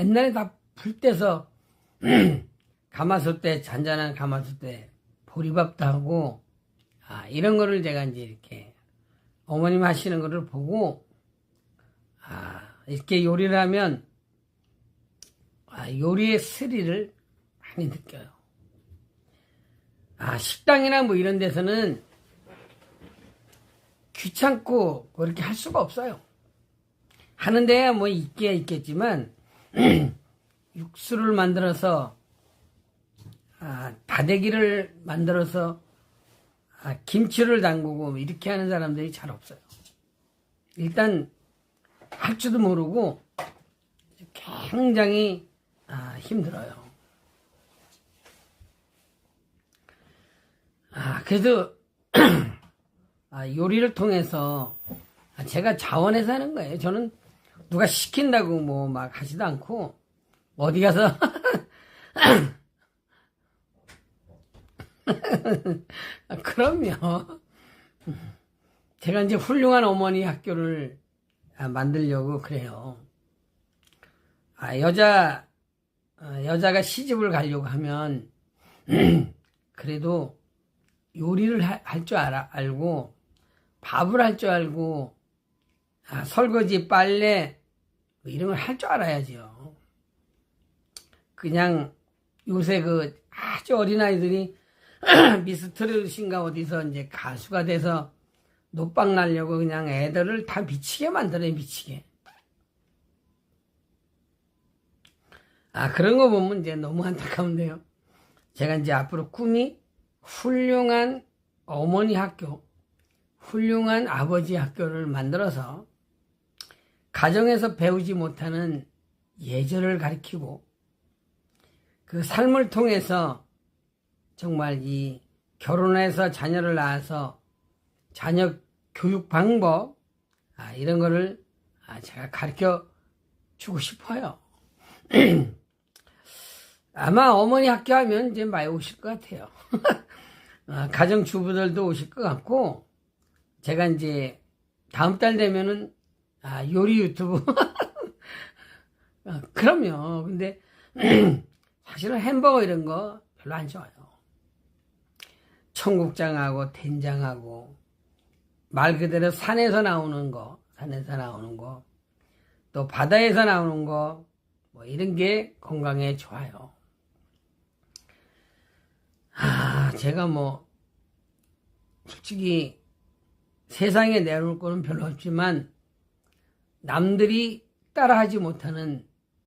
옛날에 다불 떼서 가마솥 때 잔잔한 가마솥 때 보리밥도 하고 아, 이런 거를 제가 이제 이렇게 어머님 하시는 거를 보고 아, 이렇게 요리를 하면 아, 요리의 스릴을 많이 느껴요. 아, 식당이나 뭐 이런 데서는 귀찮고 그렇게 할 수가 없어요. 하는데야 뭐 있기야 있겠지만 육수를 만들어서 아, 다대기를 만들어서 아, 김치를 담그고 뭐 이렇게 하는 사람들이 잘 없어요. 일단 할 줄도 모르고 굉장히 아, 힘들어요. 아, 그래도 아, 요리를 통해서 아, 제가 자원해서 하는 거예요. 저는 누가 시킨다고 뭐 막 하지도 않고 어디 가서 아, 그럼요. 제가 이제 훌륭한 어머니 학교를 아, 만들려고 그래요. 아, 여자, 어, 여자가 시집을 가려고 하면, 그래도 요리를 할 줄 알고, 밥을 할 줄 알고, 아, 설거지, 빨래, 뭐 이런 걸 할 줄 알아야죠. 그냥 요새 그 아주 어린 아이들이 미스트롯인가 어디서 이제 가수가 돼서 노빵 날려고 그냥 애들을 다 미치게 만들어요, 미치게. 아, 그런 거 보면 이제 너무 안타까운데요. 제가 이제 앞으로 꿈이 훌륭한 어머니 학교, 훌륭한 아버지 학교를 만들어서 가정에서 배우지 못하는 예절을 가르치고 그 삶을 통해서 정말 이 결혼해서 자녀를 낳아서 자녀 교육 방법 아, 이런 거를 아, 제가 가르쳐 주고 싶어요. 아마 어머니 학교 하면 이제 많이 오실 것 같아요. 아, 가정 주부들도 오실 것 같고 제가 이제 다음 달 되면은 아, 요리 유튜브 아, 그럼요. 근데 사실은 햄버거 이런 거 별로 안 좋아요. 청국장하고 된장하고 말 그대로 산에서 나오는 거, 산에서 나오는 거, 또 바다에서 나오는 거, 뭐 이런 게 건강에 좋아요. 아, 제가 뭐 솔직히 세상에 내놓을 거는 별로 없지만 남들이 따라하지 못하는